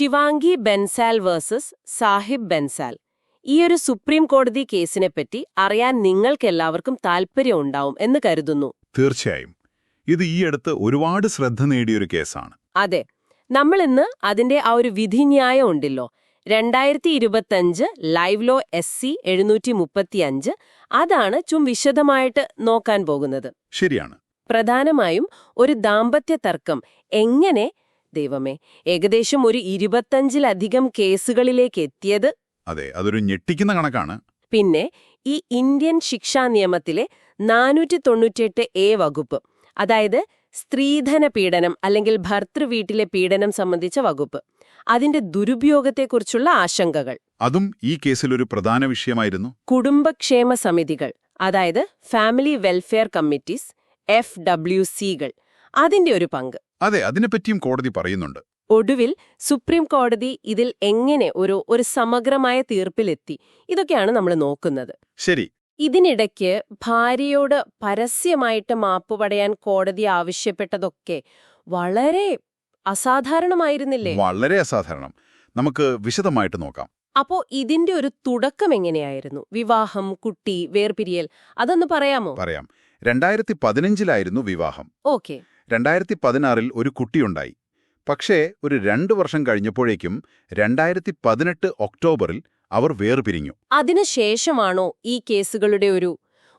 Shivangi Bansal versus Sahib Bansal. ഈ ഒരു supreme കോടതി കേസിനെപ്പറ്റി അറിയാൻ നിങ്ങൾക്കെല്ലാവർക്കും താൽപ്പര്യമുണ്ടാവും എന്ന് കരുതുന്നു. തീർച്ചയായും. ഇത് ഈയടുത്ത് ഒരുപാട് ശ്രദ്ധ നേടിയൊരു കേസാണ്. അതെ. നമ്മൾ ഇന്ന് അതിന്റെ ആ ഒരു വിധിന്യായം ഉണ്ടല്ലോ. രണ്ടായിരത്തി ഇരുപത്തഞ്ച് ലൈവ് ലോ എസ് സി എഴുന്നൂറ്റി മുപ്പത്തിയഞ്ച് അതാണ് ചും വിശദമായിട്ട് നോക്കാൻ പോകുന്നത്. ശരിയാണ്. പ്രധാനമായും ഒരു ദാമ്പത്യ തർക്കം. എങ്ങനെ ദൈവമേ ഏകദേശം ഒരു ഇരുപത്തഞ്ചിലധികം കേസുകളിലേക്ക് എത്തിയത് അതെ അതൊരു ഞെട്ടിക്കുന്ന കണക്കാണ്. പിന്നെ ഈ ഇന്ത്യൻ ശിക്ഷാ നിയമത്തിലെ നാനൂറ്റി തൊണ്ണൂറ്റിയെട്ട് എ വകുപ്പ് അതായത് സ്ത്രീധന പീഡനം അല്ലെങ്കിൽ ഭർത്തൃവീട്ടിലെ പീഡനം സംബന്ധിച്ച വകുപ്പ് അതിന്റെ ദുരുപയോഗത്തെക്കുറിച്ചുള്ള ആശങ്കകൾ. അതും ഈ കേസിൽ ഒരു പ്രധാന വിഷയമായിരുന്നു. കുടുംബക്ഷേമ സമിതികൾ അതായത് family welfare committees F W സികൾ അതിന്റെ ഒരു പങ്ക്. അതെ അതിനെപ്പറ്റിയും കോടതി പറയുന്നുണ്ട്. ഒടുവിൽ സുപ്രീം കോടതി ഇതിൽ എങ്ങനെ ഒരു ഒരു സമഗ്രമായ തീർപ്പിലെത്തി? ഇതൊക്കെയാണ് നമ്മൾ നോക്കുന്നത്. ശരി. ഇതിനിടയ്ക്ക് ഭാര്യയോട് പരസ്യമായിട്ട് മാപ്പ് പടയാൻ കോടതി ആവശ്യപ്പെട്ടതൊക്കെ വളരെ അസാധാരണമായിരുന്നില്ലേ? വളരെ അസാധാരണം. നമുക്ക് വിശദമായിട്ട് നോക്കാം. അപ്പോ ഇതിന്റെ ഒരു തുടക്കം എങ്ങനെയായിരുന്നു? വിവാഹം കുട്ടി വേർപിരിയൽ അതൊന്ന് പറയാമോ? പറയാം. രണ്ടായിരത്തി പതിനഞ്ചിലായിരുന്നു വിവാഹം. ഓക്കെ. രണ്ടായിരത്തി പതിനാറിൽ ഒരു കുട്ടിയുണ്ടായി. പക്ഷേ ഒരു രണ്ടു വർഷം കഴിഞ്ഞപ്പോഴേക്കും രണ്ടായിരത്തി പതിനെട്ട് ഒക്ടോബറിൽ അവർ വേർപിരിഞ്ഞു. അതിനുശേഷമാണോ ഈ കേസുകളുടെ ഒരു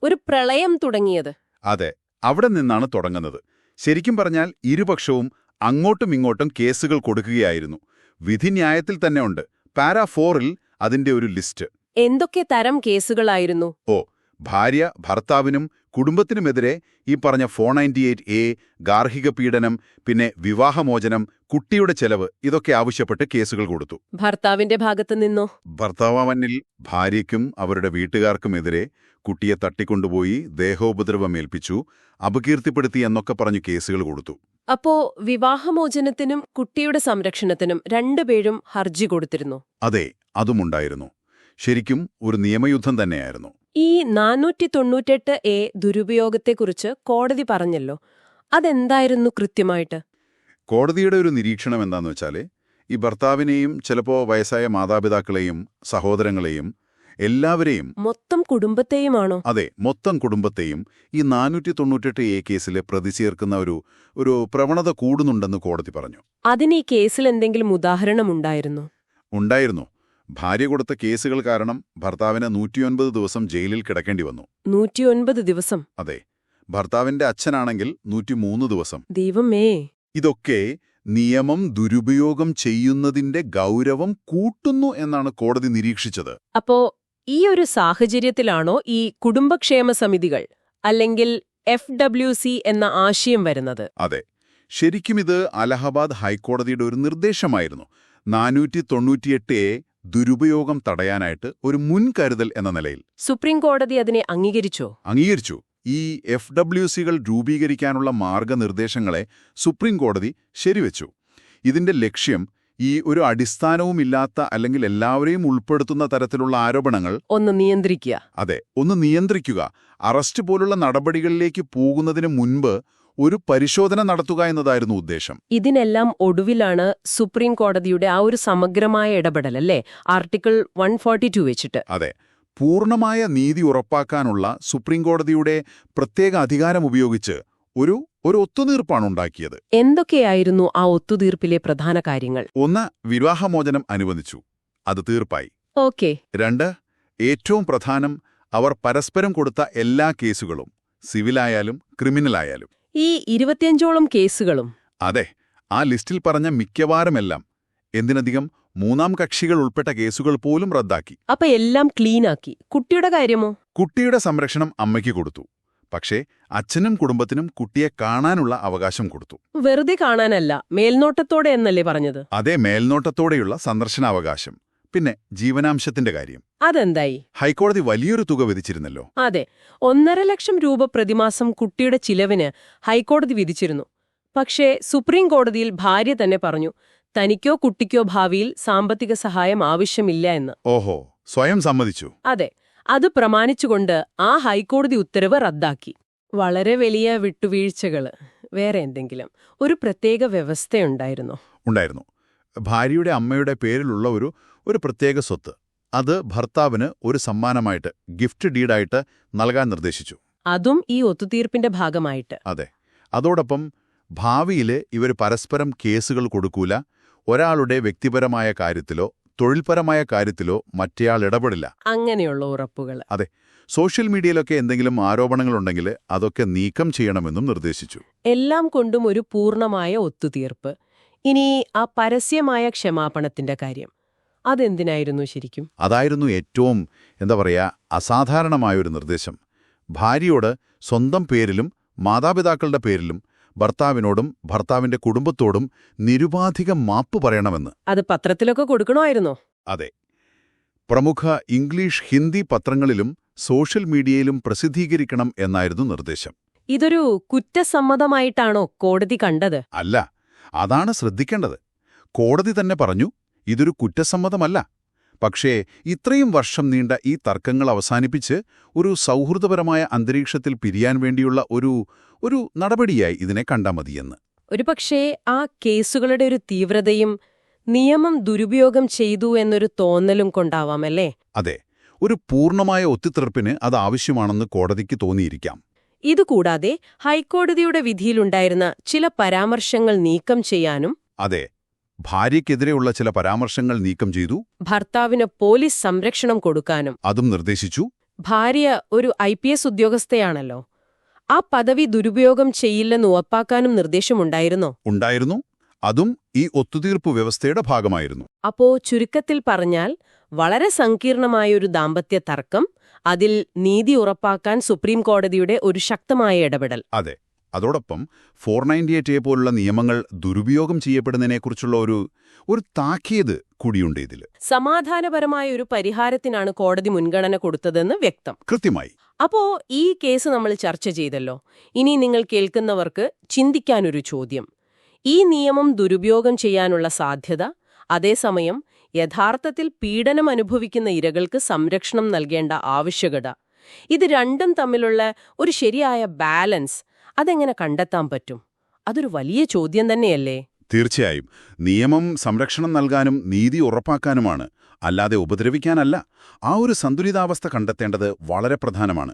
ഒരു പ്രളയം തുടങ്ങിയത്? അതെ അവിടെ നിന്നാണ് തുടങ്ങുന്നത്. ശരിക്കും പറഞ്ഞാൽ ഇരുപക്ഷവും അങ്ങോട്ടും ഇങ്ങോട്ടും കേസുകൾ കൊടുക്കുകയായിരുന്നു. വിധിന്യായത്തിൽ തന്നെ ഉണ്ട്. പാരാ ഫോറിൽ അതിന്റെ ഒരു ലിസ്റ്റ്. എന്തൊക്കെ തരം കേസുകളായിരുന്നു? ഓ ഭാര്യ ഭർത്താവിനും കുടുംബത്തിനുമെതിരെ ഈ പറഞ്ഞ ഫോർ നയന്റി എയ്റ്റ് എ ഗാർഹിക പീഡനം പിന്നെ വിവാഹമോചനം കുട്ടിയുടെ ചെലവ് ഇതൊക്കെ ആവശ്യപ്പെട്ട് കേസുകൾ കൊടുത്തു. ഭർത്താവിന്റെ ഭാഗത്തു നിന്നോ? ഭർത്താവനിൽ ഭാര്യയ്ക്കും അവരുടെ വീട്ടുകാർക്കുമെതിരെ കുട്ടിയെ തട്ടിക്കൊണ്ടുപോയി ദേഹോപദ്രവമേൽപ്പിച്ചു അപകീർത്തിപ്പെടുത്തി എന്നൊക്കെ പറഞ്ഞു കേസുകൾ കൊടുത്തു. അപ്പോ വിവാഹമോചനത്തിനും കുട്ടിയുടെ സംരക്ഷണത്തിനും രണ്ടുപേരും ഹർജി കൊടുത്തിരുന്നു? അതെ അതുമുണ്ടായിരുന്നു. ശരിക്കും ഒരു നിയമയുദ്ധം തന്നെയായിരുന്നു. ഈ നാനൂറ്റി തൊണ്ണൂറ്റെട്ട് എ ദുരുപയോഗത്തെക്കുറിച്ച് കോടതി പറഞ്ഞല്ലോ. അതെന്തായിരുന്നു കൃത്യമായിട്ട്? കോടതിയുടെ ഒരു നിരീക്ഷണം എന്താന്ന് വെച്ചാൽ ഈ ഭർത്താവിനെയും ചിലപ്പോൾ വയസ്സായ മാതാപിതാക്കളെയും സഹോദരങ്ങളെയും എല്ലാവരെയും മൊത്തം കുടുംബത്തെയുമാണോ? അതെ മൊത്തം കുടുംബത്തെയും ഈ നാനൂറ്റി തൊണ്ണൂറ്റെട്ട് എ കേസിൽ പ്രതി ചേർക്കുന്ന ഒരു ഒരു പ്രവണത കൂടുന്നുണ്ടെന്ന് കോടതി പറഞ്ഞു. അതിന് ഈ കേസിൽ എന്തെങ്കിലും ഉദാഹരണം ഉദാഹരണമുണ്ടായിരുന്നു? ഉണ്ടായിരുന്നു. ഭാര്യ കൊടുത്ത കേസുകൾ കാരണം ഭർത്താവിന് നൂറ്റിയൊൻപത് ദിവസം ജയിലിൽ കിടക്കേണ്ടി വന്നു. നൂറ്റിയൊൻപത് ദിവസം. അതെ ഭർത്താവിന്റെ അച്ഛനാണെങ്കിൽ നൂറ്റിമൂന്ന് ദിവസം. ദൈവമേ. ഇതൊക്കെ നിയമം ദുരുപയോഗം ചെയ്യുന്നതിന്റെ ഗൗരവം കൂട്ടുന്നു എന്നാണ് കോടതി നിരീക്ഷിച്ചത്. അപ്പോ ഈ ഒരു സാഹചര്യത്തിലാണോ ഈ കുടുംബക്ഷേമ സമിതികൾ അല്ലെങ്കിൽ എഫ് ഡബ്ല്യു സി എന്ന ആശയം വരുന്നത്? അതെ ശരിക്കും ഇത് അലഹബാദ് ഹൈക്കോടതിയുടെ ഒരു നിർദ്ദേശമായിരുന്നു. നാനൂറ്റി തൊണ്ണൂറ്റിയെട്ട് എ ദുരുപയോഗം തടയാനായിട്ട് ഒരു മുൻകരുതൽ എന്ന നിലയിൽ. സുപ്രീം കോടതി അതിനെ അംഗീകരിച്ചോ? അംഗീകരിച്ചു. ഈ എഫ് ഡബ്ല്യു സികൾ രൂപീകരിക്കാനുള്ള മാർഗനിർദ്ദേശങ്ങളെ സുപ്രീം കോടതി ശരിവെച്ചു. ഇതിന്റെ ലക്ഷ്യം ഈ ഒരു അടിസ്ഥാനവുമില്ലാത്ത അല്ലെങ്കിൽ എല്ലാവരെയും ഉൾപ്പെടുത്തുന്ന തരത്തിലുള്ള ആരോപണങ്ങൾ ഒന്ന് നിയന്ത്രിക്കുക. അതെ ഒന്ന് നിയന്ത്രിക്കുക. അറസ്റ്റ് പോലുള്ള നടപടികളിലേക്ക് പോകുന്നതിന് മുൻപ് ഒരു പരിശോധന നടത്തുക എന്നതായിരുന്നു ഉദ്ദേശം. ഇതിനെല്ലാം ഒടുവിലാണ് സുപ്രീം കോടതിയുടെ ആ ഒരു സമഗ്രമായ ഇടപെടൽ അല്ലേ? ആർട്ടിക്കിൾ വൺ ഫോർട്ടി ടു വെച്ചിട്ട്. അതെ. പൂർണമായ നീതി ഉറപ്പാക്കാനുള്ള സുപ്രീം കോടതിയുടെ പ്രത്യേക അധികാരം ഉപയോഗിച്ച് ഒരു ഒരു ഒത്തുതീർപ്പാണ് ഉണ്ടാക്കിയത്. എന്തൊക്കെയായിരുന്നു ആ ഒത്തുതീർപ്പിലെ പ്രധാന കാര്യങ്ങൾ? ഒന്ന് വിവാഹമോചനം അനുവദിച്ചു. അത് തീർപ്പായി. ഓക്കെ. രണ്ട് ഏറ്റവും പ്രധാനം അവർ പരസ്പരം കൊടുത്ത എല്ലാ കേസുകളും സിവിലായാലും ക്രിമിനലായാലും. ഈ ഇരുപത്തിയഞ്ചോളം കേസുകളും. അതെ ആ ലിസ്റ്റിൽ പറഞ്ഞ മിക്കവാറുമെല്ലാം എന്തിനധികം മൂന്നാം കക്ഷികൾ ഉൾപ്പെട്ട കേസുകൾ പോലും റദ്ദാക്കി. അപ്പൊ എല്ലാം ക്ലീനാക്കി. കുട്ടിയുടെ കാര്യമോ? കുട്ടിയുടെ സംരക്ഷണം അമ്മയ്ക്ക് കൊടുത്തു. പക്ഷേ അച്ഛനും കുടുംബത്തിനും കുട്ടിയെ കാണാനുള്ള അവകാശം കൊടുത്തു. വെറുതെ കാണാനല്ല മേൽനോട്ടത്തോടെ എന്നല്ലേ പറഞ്ഞത്? അതേ മേൽനോട്ടത്തോടെയുള്ള സന്ദർശനാവകാശം. പിന്നെ ജീവനാംശത്തിന്റെ കാര്യം. അതെന്തായി? ഹൈക്കോടതി വലിയൊരു തുക വിധിച്ചിരുന്നല്ലോ. അതെ. ഒന്നര ലക്ഷം രൂപ പ്രതിമാസം കുട്ടിയുടെ ചിലവിന് ഹൈക്കോടതി വിധിച്ചിരുന്നു. പക്ഷേ സുപ്രീം കോടതിയിൽ ഭാര്യ തന്നെ പറഞ്ഞു തനിക്കോ കുട്ടിക്കോ ഭാവിയിൽ സാമ്പത്തിക സഹായം ആവശ്യമില്ല എന്ന്. ഓഹോ സ്വയം സമ്മതിച്ചു. അതെ. അത് പ്രമാണിച്ചുകൊണ്ട് ആ ഹൈക്കോടതി ഉത്തരവ് റദ്ദാക്കി. വളരെ വലിയ വിട്ടുവീഴ്ചകൾ. വേറെ എന്തെങ്കിലും? ഒരു പ്രത്യേക വ്യവസ്ഥയുണ്ടായിരുന്നോ? ഉണ്ടായിരുന്നു. ഭാര്യയുടെ അമ്മയുടെ പേരിലുള്ള ഒരു ഒരു പ്രത്യേക സ്വത്ത്. അത് ഭർത്താവിന് ഒരു സമ്മാനമായിട്ട് ഗിഫ്റ്റ് ഡീഡായിട്ട് നൽകാൻ നിർദ്ദേശിച്ചു. അതും ഈ ഒത്തുതീർപ്പിന്റെ ഭാഗമായിട്ട്. അതെ. അതോടൊപ്പം ഭാവിയിൽ ഇവർ പരസ്പരം കേസുകൾ കൊടുക്കൂല ഒരാളുടെ വ്യക്തിപരമായ കാര്യത്തിലോ തൊഴിൽപരമായ കാര്യത്തിലോ മറ്റേയാൾ ഇടപെടില്ല. അങ്ങനെയുള്ള ഉറപ്പുകൾ അതെ. സോഷ്യൽ മീഡിയയിലൊക്കെ എന്തെങ്കിലും ആരോപണങ്ങളുണ്ടെങ്കിൽ അതൊക്കെ നീക്കം ചെയ്യണമെന്നും നിർദ്ദേശിച്ചു. എല്ലാം കൊണ്ടും ഒരു പൂർണമായ ഒത്തുതീർപ്പ്. ഇനി ആ പരസ്യമായ ക്ഷമാപണത്തിന്റെ കാര്യം. അതെന്തിനായിരുന്നു ശരിക്കും? അതായിരുന്നു ഏറ്റവും എന്താ പറയുക അസാധാരണമായൊരു നിർദ്ദേശം. ഭാര്യയോട് സ്വന്തം പേരിലും മാതാപിതാക്കളുടെ പേരിലും ഭർത്താവിനോടും ഭർത്താവിന്റെ കുടുംബത്തോടും നിരുപാധികം മാപ്പ് പറയണമെന്ന്. അത് പത്രത്തിലൊക്കെ കൊടുക്കണമായിരുന്നോ? അതെ. പ്രമുഖ ഇംഗ്ലീഷ് ഹിന്ദി പത്രങ്ങളിലും സോഷ്യൽ മീഡിയയിലും പ്രസിദ്ധീകരിക്കണം എന്നായിരുന്നു നിർദ്ദേശം. ഇതൊരു കുറ്റസമ്മതമായിട്ടാണോ കോടതി കണ്ടത്? അല്ല. അതാണ് ശ്രദ്ധിക്കേണ്ടത്. കോടതി തന്നെ പറഞ്ഞു ഇതൊരു കുറ്റസമ്മതമല്ല. പക്ഷേ ഇത്രയും വർഷം നീണ്ട ഈ തർക്കങ്ങൾ അവസാനിപ്പിച്ച് ഒരു സൗഹൃദപരമായ അന്തരീക്ഷത്തിൽ പിരിയാൻ വേണ്ടിയുള്ള ഒരു ഒരു നടപടിയായി ഇതിനെ കണ്ടാ മതിയെന്ന്. ഒരുപക്ഷേ ആ കേസുകളുടെ ഒരു തീവ്രതയും നിയമം ദുരുപയോഗം ചെയ്തു എന്നൊരു തോന്നലും കൊണ്ടാവാമല്ലേ അതെ. ഒരു പൂർണമായ ഒത്തുതീർപ്പിന് അത് ആവശ്യമാണെന്ന് കോടതിക്ക് തോന്നിയിരിക്കാം. ഇതുകൂടാതെ ഹൈക്കോടതിയുടെ വിധിയിലുണ്ടായിരുന്ന ചില പരാമർശങ്ങൾ നീക്കം ചെയ്യാനും അതെ ഭാര്യയ്ക്കെതിരെയുള്ള ചില പരാമർശങ്ങൾ നീക്കം ചെയ്തു. ഭർത്താവിന് പോലീസ് സംരക്ഷണം കൊടുക്കാനും അതും നിർദ്ദേശിച്ചു. ഭാര്യ ഒരു ഐ പി എസ് ഉദ്യോഗസ്ഥയാണല്ലോ. ആ പദവി ദുരുപയോഗം ചെയ്യില്ലെന്ന് ഉറപ്പാക്കാനും നിർദ്ദേശമുണ്ടായിരുന്നോ? ഉണ്ടായിരുന്നു. അതും ഈ ഒത്തുതീർപ്പ് വ്യവസ്ഥയുടെ ഭാഗമായിരുന്നു. അപ്പോ ചുരുക്കത്തിൽ പറഞ്ഞാൽ വളരെ സങ്കീർണമായൊരു ദാമ്പത്യ തർക്കം അതിൽ നീതി ഉറപ്പാക്കാൻ സുപ്രീം കോടതിയുടെ ഒരു ശക്തമായ ഇടപെടൽ. അതെ. അതോടൊപ്പം ഫോർ നയന്റി എയ്റ്റ് എ പോലുള്ള നിയമങ്ങൾ ദുരുപയോഗം ചെയ്യപ്പെടുന്നതിനെക്കുറിച്ചുള്ള ഒരു ഒരു താക്കീത് കൂടിയുണ്ട് ഇതിൽ സമാധാനപരമായ ഒരു പരിഹാരത്തിനാണ് കോടതി മുൻഗണന കൊടുത്തതെന്ന് വ്യക്തം. കൃത്യമായി. അപ്പോ ഈ കേസ് നമ്മൾ ചർച്ച ചെയ്തല്ലോ. ഇനി നിങ്ങൾ കേൾക്കുന്നവർക്ക് ചിന്തിക്കാനൊരു ചോദ്യം. ഈ നിയമം ദുരുപയോഗം ചെയ്യാനുള്ള സാധ്യത അതേസമയം യഥാർത്ഥത്തിൽ പീഡനം അനുഭവിക്കുന്ന ഇരകൾക്ക് സംരക്ഷണം നൽകേണ്ട ആവശ്യകത. ഇത് രണ്ടും തമ്മിലുള്ള ഒരു ശരിയായ ബാലൻസ് അതെങ്ങനെ കണ്ടെത്താൻ പറ്റും? അതൊരു വലിയ ചോദ്യം തന്നെയല്ലേ? തീർച്ചയായും. നിയമം സംരക്ഷണം നൽകാനും നീതി ഉറപ്പാക്കാനുമാണ്. അല്ലാതെ ഉപദ്രവിക്കാനല്ല. ആ ഒരു സന്തുലിതാവസ്ഥ കണ്ടെത്തേണ്ടത് വളരെ പ്രധാനമാണ്.